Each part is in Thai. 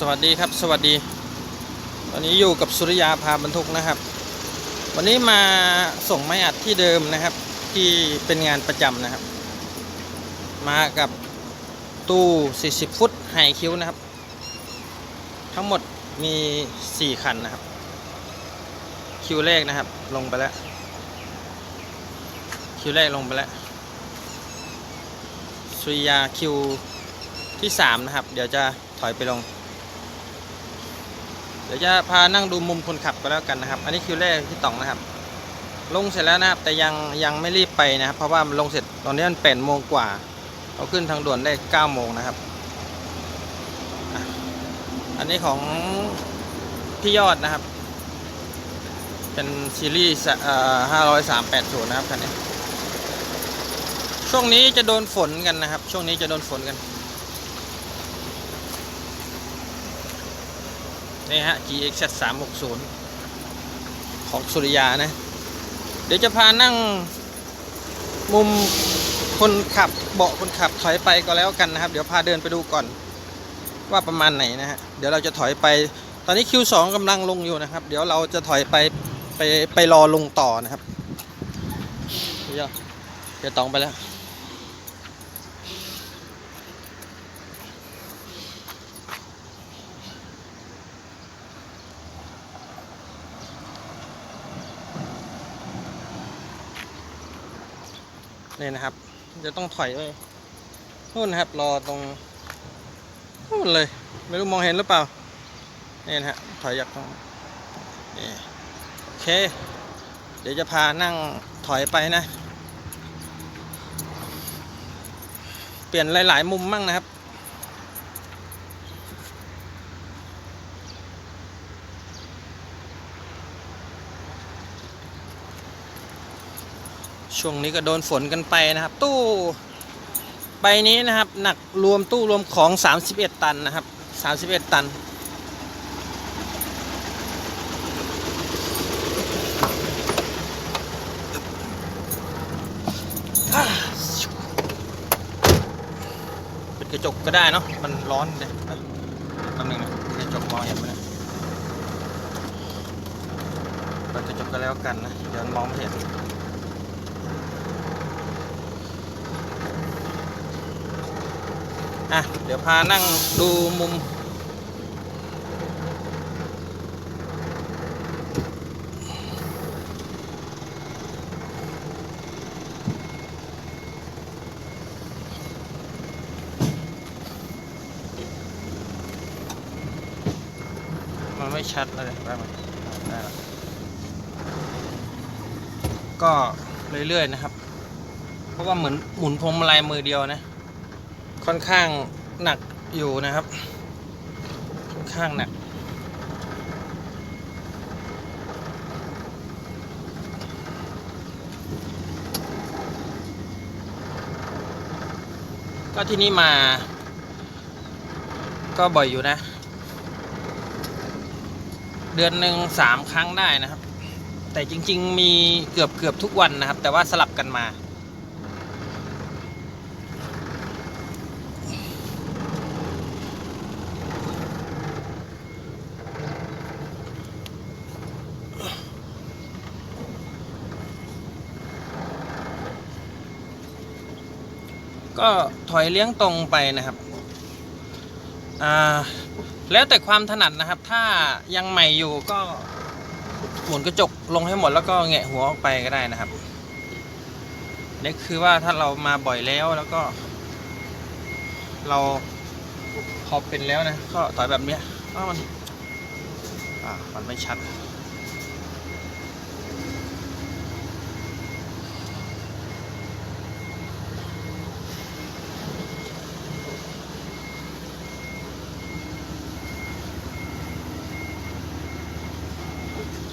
สวัสดีครับ สวัสดี วันนี้อยู่กับสุริยาพาบรรทุกนะครับ วันนี้มาส่งไม้อัดที่เดิมนะครับ ที่เป็นงานประจำนะครับ มากับตู้ 40 ฟุตไฮคิวนะครับ ทั้งหมดมี 4 คันนะครับ คิวแรกนะครับ ลงไปแล้ว คิวแรกลงไปแล้วสุริยาคิวที่ 3 นะครับ เดี๋ยวจะถอยไปลง ดี๋ยวจะพานั่งดูมุมคนขับก็แล้วกันนะครับ อันนี้คิวแรกที่ต่องนะครับ ลงเสร็จแล้วนะครับ แต่ยังยังไม่รีบไปนะครับ เพราะว่ามันลงเสร็จตอนนี้มันแปดโมงกว่าเราขึ้นทางด่วนได้เก้าโมงนะครับ อันนี้ของพี่ยอดนะครับ เป็นซีรีส์ห้าร้อยสามแปดศูนย์นะครับคันนี้ ช่วงนี้จะโดนฝนกันนะครับ ช่วงนี้จะโดนฝนกัน นี่ฮะ GX 360ของสุริยานะ เดี๋ยวจะพานั่งมุมคนขับเบาะคนขับถอยไปก็แล้วกันนะครับ เดี๋ยวพาเดินไปดูก่อนว่าประมาณไหนนะฮะ เดี๋ยวเราจะถอยไป ตอนนี้ Q2 กำลังลงอยู่นะครับ เดี๋ยวเราจะถอยไปไปไปรอลงต่อนะครับ เดี๋ยวเดี๋ยวตองไปแล้ว นี่นะครับ จะต้องถอยไปนู่นนะครับ รอตรงนู่นเลย ไม่รู้มองเห็นหรือเปล่านี่นะฮะถอยจากตรงนี่โอเค เดี๋ยวจะพานั่งถอยไปนะ เปลี่ยนหลาย ๆ มุมมั่งนะครับ ช่วงนี้ก็โดนฝนกันไปนะครับ ตู้ใบนี้นะครับ หนักรวมตู้รวมของ 31 ตันนะครับ 31 ตัน เป็นกระจกก็ได้เนาะมันร้อนเลยแป๊บนึงนะกระจกมองเห็นไหมเนะเปิดกระจกก็แล้วกันนะ เดี๋ยวมองไม่เห็น อะ เดี๋ยวพานั่งดูมุม มันไม่ชัดเลยได้ไหมได้แล้วก็เรื่อยๆนะครับ เพราะว่าเหมือนหมุนพวงมาลัยมือเดียวนะ ค่อนข้างหนักอยู่นะครับ ค่อนข้างหนัก ก็ที่นี่มา ก็บ่อยอยู่นะ เดือนหนึ่งสามครั้งได้นะครับ แต่จริง ๆ มีเกือบเกือบทุกวันนะครับ แต่ว่าสลับกันมา ก็ถอยเลี้ยงตรงไปนะครับแล้วแต่ความถนัดนะครับ ถ้ายังใหม่อยู่ก็หมุนกระจกลงให้หมดแล้วก็แงะหัวออกไปก็ได้นะครับนี่คือว่าถ้าเรามาบ่อยแล้วแล้วก็ เราพอเป็นแล้วนะ ก็ถอยแบบเนี้ยว่ามันอ่ามันไม่ชัด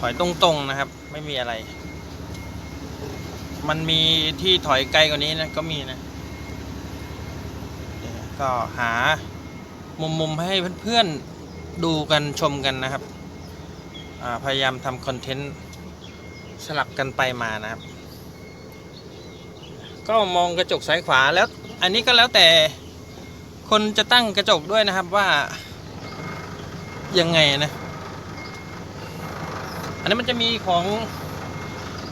ถอยตรงๆนะครับ ไม่มีอะไร มันมีที่ถอยไกลกว่านี้นะก็มีนะก็หามุมๆให้เพื่อนๆดูกันชมกันนะครับ พยายามทำคอนเทนต์สลับกันไปมานะครับ ก็มองกระจกซ้ายขวาแล้ว อันนี้ก็แล้วแต่คนจะตั้งกระจกด้วยนะครับว่ายังไงนะ อันนี้มันจะมีของ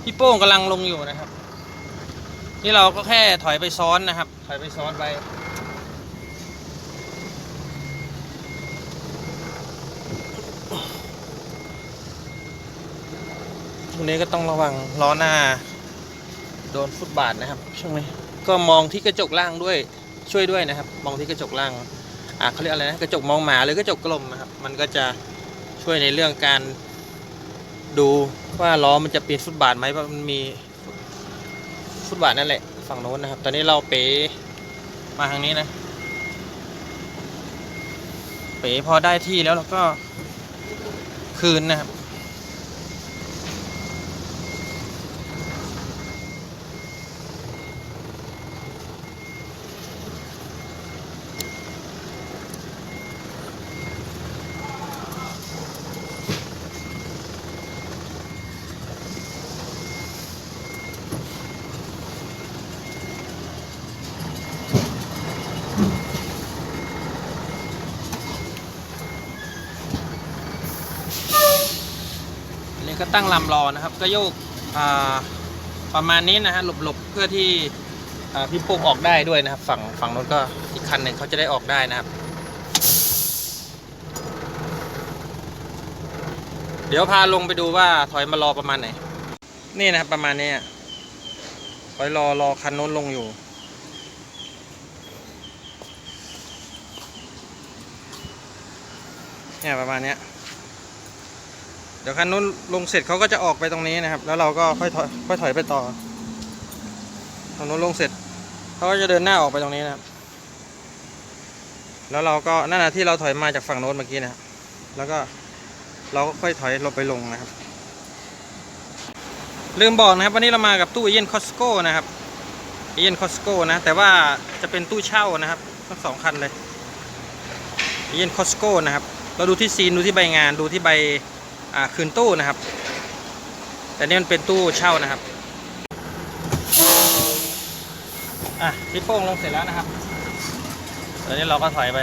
พี่โป้งกำลังลงอยู่นะครับ นี่เราก็แค่ถอยไปซ้อนนะครับ ถอยไปซ้อนไปช่วงนี้ก็ต้องระวังล้อหน้า โดนฟุตบาทนะครับช่วงนี้ก็มองที่กระจกล่างด้วยช่วยด้วยนะครับ มองที่กระจกล่างอะเขาเรียกอะไรนะกระจกมองหมาหรือกระจกกลมนะครับ มันก็จะช่วยในเรื่องการ ดูว่าล้อมันจะเปลี่ยนฟุตบาทไหมเพราะมันมีฟุตบาทนั่นแหละฝั่งโน้นนะครับ ตอนนี้เราเป๋มาทางนี้นะ เป๋พอได้ที่แล้วเราก็คืนนะครับ ก็ตั้งลำรอนะครับ ก็โยกประมาณนี้นะฮะหลบๆเพื่อที่พี่โป้งออกได้ด้วยนะครับ ฝั่งฝั่งนู้นก็อีกคันหนึ่งเขาจะได้ออกได้นะครับ เดี๋ยวพาลงไปดูว่าถอยมารอประมาณไหน นี่นะครับประมาณนี้ถอยรอรอคันนู้นลงอยู่เนี่ยประมาณเนี้ย เดี๋ยวคันนู้นลงเสร็จเขาก็จะออกไปตรงนี้นะครับ แล้วเราก็ค่อยถอยค่อยถอยไปต่อทางนู้นลงเสร็จเขาก็จะเดินหน้าออกไปตรงนี้นะครับ แล้วเราก็นั่นนะที่เราถอยมาจากฝั่งโน้นเมื่อกี้นะครับแล้วก็เราก็ค่อยถอยลงไปลงนะครับ ลืมบอกนะครับ วันนี้เรามากับตู้เอเยนคอสโก้นะครับเอเยนคอสโก้นะ แต่ว่าจะเป็นตู้เช่านะครับทั้งสองคันเลยเอเยนคอสโก้นะครับ เราดูที่ซีนดูที่ใบงานดูที่ใบ คืนตู้นะครับ แต่นี่มันเป็นตู้เช่านะครับอะพี่โป้งลงเสร็จแล้วนะครับตอนนี้เราก็ถอยไป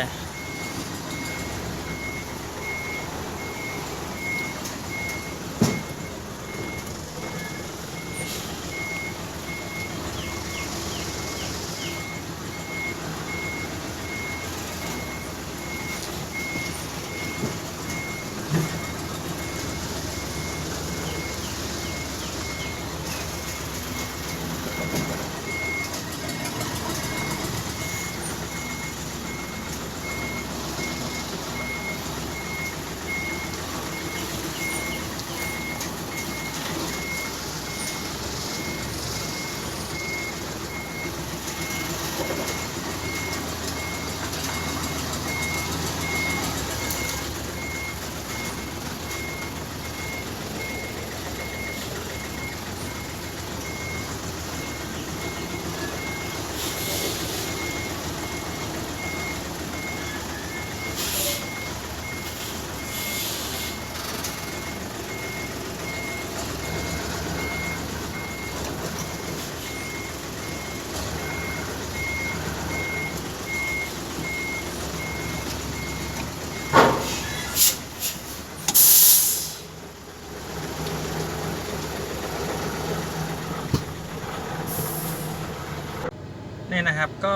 นี่นะครับก็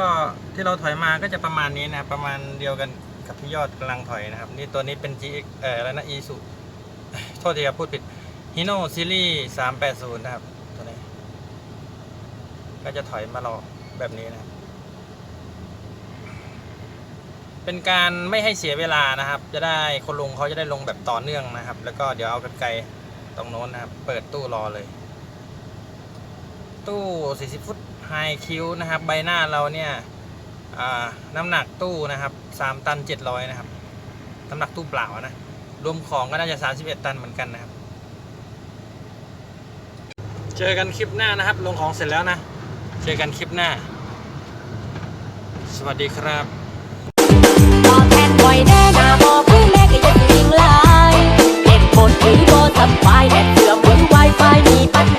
ที่เราถอยมาก็จะประมาณนี้นะครับประมาณเดียวกันกับที่ยอดกำลังถอยนะครับ นี่ตัวนี้เป็น GX เอ่ออะไรนะ e สุโทษทีครับพูดผิด Hino Series 380 นะครับ ตัวนี้ ก็จะถอยมารอแบบนี้นะครับเป็นการไม่ให้เสียเวลานะครับ จะได้คนลงเขาจะได้ลงแบบต่อเนื่องนะครับ แล้วก็เดี๋ยวเอากันไกลตรงโน้นนะครับ เปิดตู้รอเลย ตู้ 40 ฟุตไฮคิวนะครับ ใบหน้าเราเนี่ย น้ำหนักตู้นะครับ 3 ตัน 700 นะครับ น้ำหนักตู้เปล่านะ รวมของก็น่าจะ 31 ตันเหมือนกันนะครับ เจอกันคลิปหน้านะครับ ลงของเสร็จแล้วนะ เจอกันคลิปหน้า สวัสดีครับแทนไมีปัญหา